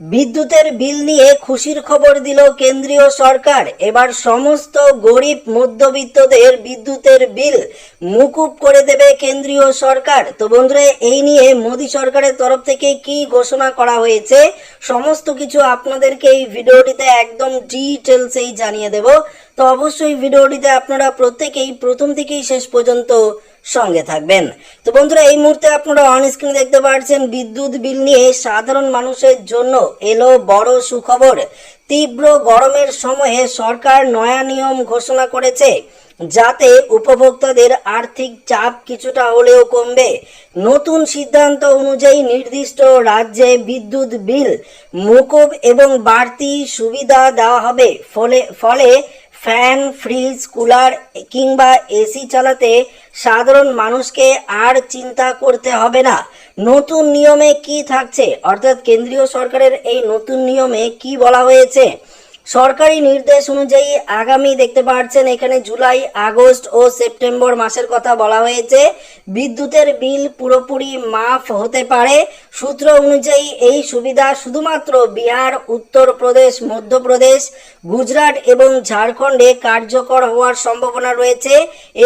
বিদ্যুতের বিল নিয়ে খুশির খবর দিল কেন্দ্রীয় সরকার। এবার সমস্ত গরিব মধ্যবিত্তদের বিদ্যুতের বিল মুকুব করে দেবে কেন্দ্রীয় সরকার। তো বন্ধুরা, এই নিয়ে মোদী সরকারের তরফ থেকে কি ঘোষণা করা হয়েছে, সমস্ত কিছু আপনাদেরকে এই ভিডিওটিতে একদম ডিটেলসেই জানিয়ে দেব। তো অবশ্যই ভিডিওটিতে আপনারা প্রত্যেকেই প্রথম থেকেই শেষ পর্যন্ত সঙ্গে থাকবেন। তো বন্ধুরা, এই মুহূর্তে আপনারা অন স্ক্রিনে দেখতে পাচ্ছেন বিদ্যুৎ বিল নিয়ে সাধারণ মানুষের জন্য এলো বড় সুখবর। তীব্র গরমের সময়ে সরকার নয়া নিয়ম ঘোষণা করেছে, যাতে উপভোক্তাদের আর্থিক চাপ কিছুটা হলেও কমবে। নতুন সিদ্ধান্ত অনুযায়ী নির্দিষ্ট রাজ্যে বিদ্যুৎ বিল মুকুব এবং বাড়তি সুবিধা দেওয়া হবে। ফলে ফলে ফ্যান, ফ্রিজ, কুলার কিংবা এসি চালাতে সাধারণ মানুষকে আর চিন্তা করতে হবে না। নতুন নিয়মে কি থাকছে? অর্থাৎ কেন্দ্রীয় সরকারের এই নতুন নিয়মে কি বলা হয়েছে? সরকারি নির্দেশ অনুযায়ী আগামী দেখতে পাচ্ছেন, এখানে জুলাই, আগস্ট ও সেপ্টেম্বর মাসের কথা বলা হয়েছে। বিদ্যুতের বিল পুরোপুরি মাফ হতে পারে। সূত্র অনুযায়ী এই সুবিধা শুধুমাত্র বিহার, উত্তরপ্রদেশ, মধ্যপ্রদেশ, গুজরাট এবং ঝাড়খণ্ডে কার্যকর হওয়ার সম্ভাবনা রয়েছে।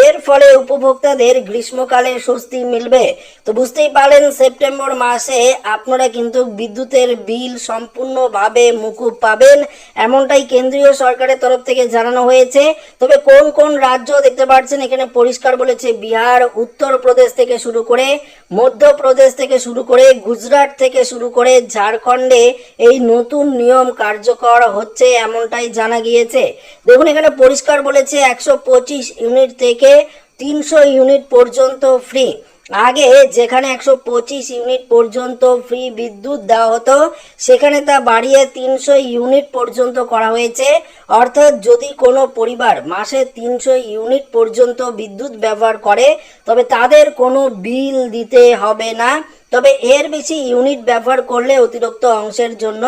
এর ফলে উপভোক্তাদের গ্রীষ্মকালে স্বস্তি মিলবে। তো বুঝতেই পারলেন, সেপ্টেম্বর মাসে আপনারা কিন্তু বিদ্যুতের বিল সম্পূর্ণভাবে মুকুব পাবেন। এমনটাই কেন্দ্রীয় সরকারের তরফ থেকে জানানো হয়েছে। তবে কোন কোন রাজ্য দেখতে পাচ্ছেন এখানে পরিষ্কার বলেছে বিহার, উত্তরপ্রদেশ থেকে শুরু করে মধ্যপ্রদেশ থেকে শুরু করে গুজরাট থেকে শুরু করে ঝাড়খণ্ডে এই নতুন নিয়ম কার্যকর হচ্ছে এমনটাই জানা গিয়েছে। দেখুন, এখানে পরিষ্কার বলেছে একশো পঁচিশ ইউনিট থেকে তিনশো ইউনিট পর্যন্ত ফ্রি। আগে যেখানে একশো পঁচিশ ইউনিট পর্যন্ত ফ্রি বিদ্যুৎ দেওয়া হতো, সেখানে তা বাড়িয়ে তিনশো ইউনিট পর্যন্ত করা হয়েছে। অর্থাৎ যদি কোনো পরিবার মাসে তিনশো ইউনিট পর্যন্ত বিদ্যুৎ ব্যবহার করে, তবে তাদের কোনো বিল দিতে হবে না। তবে এর বেশি ইউনিট ব্যবহার করলে অতিরিক্ত অংশের জন্য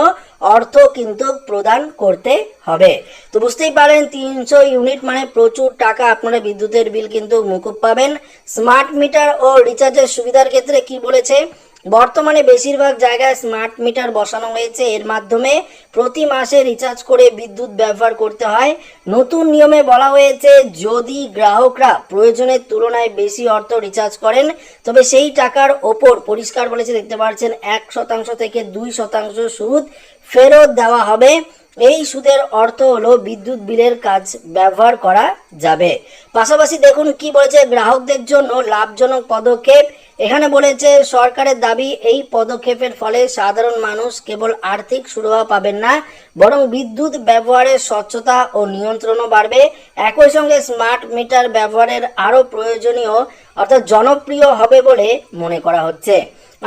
অর্থ কিন্তু প্রদান করতে হবে। তো বুঝতেই পারেন, তিনশো ইউনিট মানে প্রচুর টাকা আপনারা বিদ্যুতের বিল কিন্তু মুকুব পাবেন। স্মার্ট মিটার ও রিচার্জের সুবিধার ক্ষেত্রে কি বলেছে? বর্তমানে বেশিরভাগ জায়গায় স্মার্ট মিটার বসানো হয়েছে। এর মাধ্যমে প্রতি মাসে রিচার্জ করে বিদ্যুৎ ব্যবহার করতে হয়। নতুন নিয়মে বলা হয়েছে, যদি গ্রাহকরা প্রয়োজনের তুলনায় বেশি অর্থ রিচার্জ করেন, তবে সেই টাকার ওপর পরিষ্কার বলেছে, দেখতে পাচ্ছেন, এক শতাংশ থেকে দুই শতাংশ সুদ ফেরত দেওয়া হবে। এই সুদের অর্থ হলো বিদ্যুৎ বিলের কাজ ব্যবহার করা যাবে। পাশাপাশি দেখুন কি বলেছে গ্রাহকদের জন্য লাভজনক পদক্ষেপ। এখানে বলেছে, সরকারের দাবি, এই পদক্ষেপের ফলে সাধারণ মানুষ কেবল আর্থিক সুবিধা পাবেন না, বরং বিদ্যুৎ ব্যবহারের স্বচ্ছতা ও নিয়ন্ত্রণও বাড়বে। একই সঙ্গে স্মার্ট মিটার ব্যবহারের আরও প্রয়োজনীয়, অর্থাৎ জনপ্রিয় হবে বলে মনে করা হচ্ছে।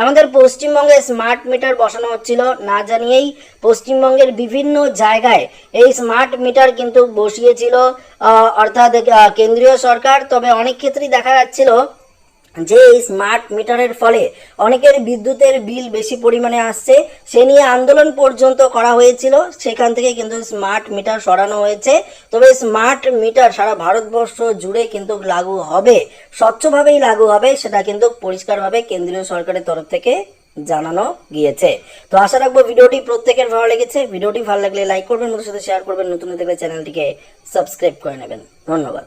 আমাদের পশ্চিমবঙ্গে স্মার্ট মিটার বসানো হচ্ছিল। না জানিয়েই পশ্চিমবঙ্গের বিভিন্ন জায়গায় এই স্মার্ট মিটার কিন্তু বসিয়েছিল। অর্থাৎ কেন্দ্রীয় সরকার। তবে অনেক ক্ষেত্রেই দেখা যাচ্ছিল যে এই স্মার্ট মিটারের ফলে অনেকের বিদ্যুতের বিল বেশি পরিমাণে আসছে, সে নিয়ে আন্দোলন পর্যন্ত করা হয়েছিল। সেখান থেকে কিন্তু স্মার্ট মিটার সরানো হয়েছে। তবে স্মার্ট মিটার সারা ভারতবর্ষ জুড়ে কিন্তু লাগু হবে, স্বচ্ছভাবেই লাগু হবে, সেটা কিন্তু পরিষ্কারভাবে কেন্দ্রীয় সরকারের তরফ থেকে জানানো গিয়েছে। তো আশা রাখব ভিডিওটি প্রত্যেকের ভালো লেগেছে। ভিডিওটি ভালো লাগলে লাইক করবেন ওদের সাথে শেয়ার করবেন, নতুন দেখলে চ্যানেলটিকে সাবস্ক্রাইব করে নেবেন। ধন্যবাদ।